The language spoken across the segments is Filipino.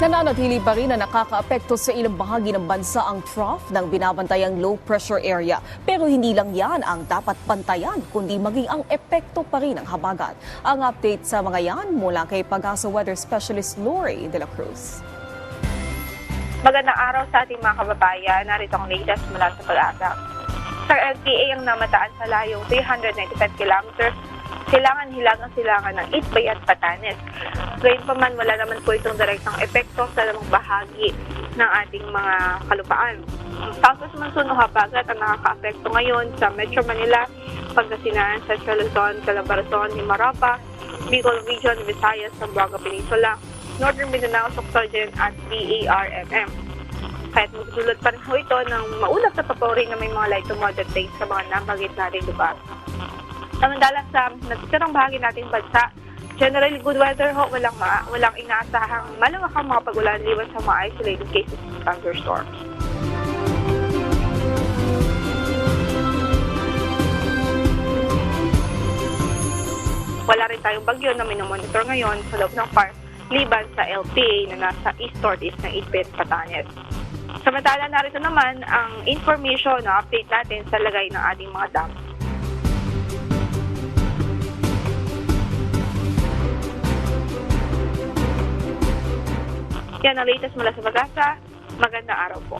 Nananatili pa rin na nakakaapekto sa ilang bahagi ng bansa ang trough ng binabantayang low pressure area. Pero hindi lang yan ang dapat pantayan, kundi maging ang epekto pa rin ng habagat. Ang update sa mga yan mula kay Pagasa Weather Specialist Lori De La Cruz. Magandang araw sa ating mga kababayan. Narito ang latest mula sa pag-asa. Sa LTA ang namataan sa layong 395 kilometers, kailangan hilagang silangan ng Itbay at Patanes. Gayun pa man, wala naman po itong direktang epekto sa lamang bahagi ng ating mga kalupaan. Ang Southwest monsoon o habagat ang nakaka-apekto ngayon sa Metro Manila, Pangasinan, Central Luzon, Calabarzon, Himarapa, Bicol Region, Visayas, Zamboanga Peninsula, Northern Mindanao, Socsogen at DARMM. Kahit magdulot pa rin ho ito ng maulap na papuri na may mga light to moderate sa mga nabagit nating lugar. Samantala sa natitirang bahagi nating bansa, generally good weather ho, walang, ma walang inaasahang malawakang mga pagulan liwan sa mga isolated cases of thunderstorms. Wala rin tayong bagyo na minomonitor ngayon sa loob ng park liban sa LPA na nasa east-northeast ng Itbit, Patanes. Samantala narito naman ang information na update natin sa lagay ng ating mga dam. Yan ang latest mula sa Pagasa. Magandang araw po.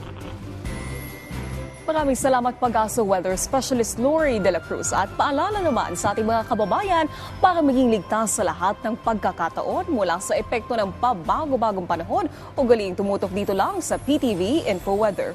Maraming salamat Pagasa Weather Specialist Lori De La Cruz at paalala naman sa ating mga kababayan para maging ligtas sa lahat ng pagkakataon mula sa epekto ng pabago-bagong panahon o galing tumutok dito lang sa PTV Info Weather.